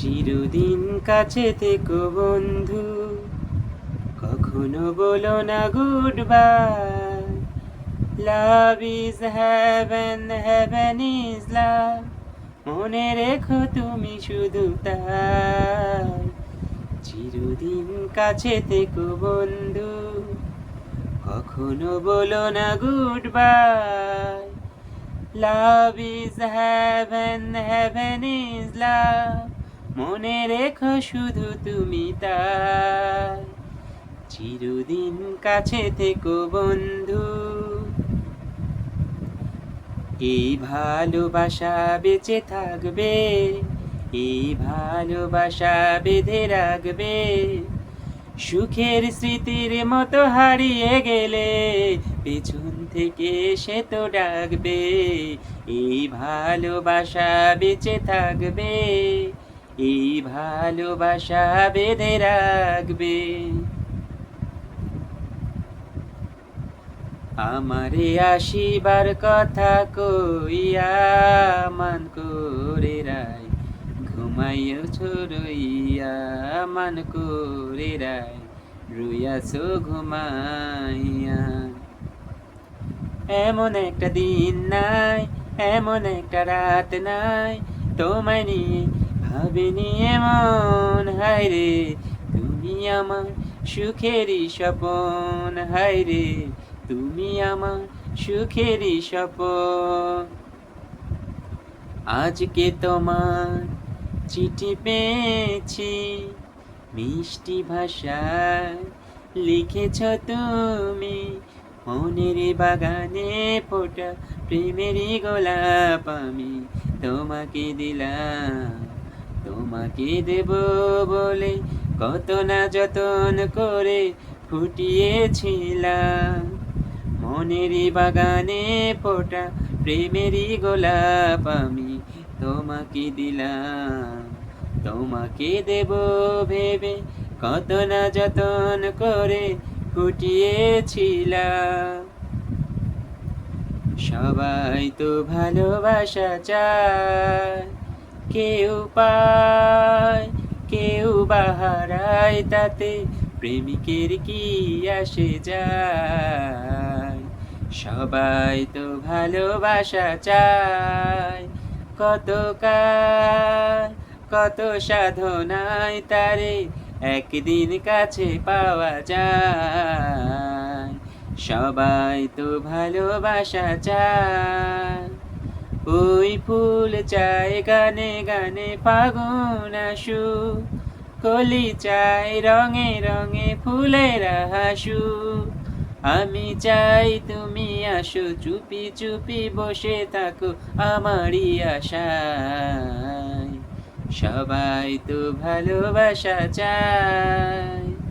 চিরদিন কাছে থেকো বন্ধু। কখনো বলো না, good bye. Love is heaven heaven is love. মনে রেখো তুমি শুধু তাই। চিরদিন কাছে থেকো বন্ধু। কখনো বলো না, good bye. Love is heaven heaven is love. মনে রেখো শুধু তুমি তাই। চিরদিন কাছে থেকো বন্ধু। এই ভালোবাসা বেঁচে থাকবে, এই ভালোবাসা বেঁধে রাখবে। সুখের স্মৃতির মতো হারিয়ে গেলে, পেছন থেকে সে তো ডাকবে। এই ভালোবাসা বেঁচে থাকবে। এই ভালোবাসা বেঁধে রাখবে। আমারে আসিবার কথা কইয়া মান করে রায় ঘুমাইও ছড়ইয়া মান করে রায়, রুইয়াছো ঘুমাইয়া। এমন একটা দিন নাই, এমন একটা রাত নাই, তোমায় নিয়ে ভাবিনি এমন, হায় রে। তুমি আমার সুখেরই স্বপন, হায় রে। তুমি আমার সুখেরই স্বপন। আজকে তোমার চিঠি পেয়েছি, মিষ্টি ভাষায় লিখেছ তুমি। মনের বাগানে ফোটা প্রেমেরই গোলাপ আমি তোমাকে দিলাম। তোমাকে দেব বলে কত না যতন করে ফুটিয়েছিলাম। মনেরই বাগানে ফোটা প্রেমেরই গোলাপ আমি তোমাকে দিলাম। তোমাকে দেব ভেবে কত না যতন করে ফুটিয়েছিলাম। সবাই তো ভালোবাসা চায়। কেউ পায়, কেউ বাহারায় তাতে প্রেমিকের কি আসে যায়? সবাই তো ভালোবাসা চায়। কত কাল কত সাধনায় তারে একদিন কাছে পাওয়া যায়। সবাই তো ভালোবাসা চায়। ওই ফুল চায় গানে গানে ফাগুন আসু। কলি চাই রঙে রঙে ফুলের হাসু। আমি চাই তুমি আসো, চুপি চুপি বসে থাকো আমারই আশায়। সবাই তো ভালোবাসা চায়।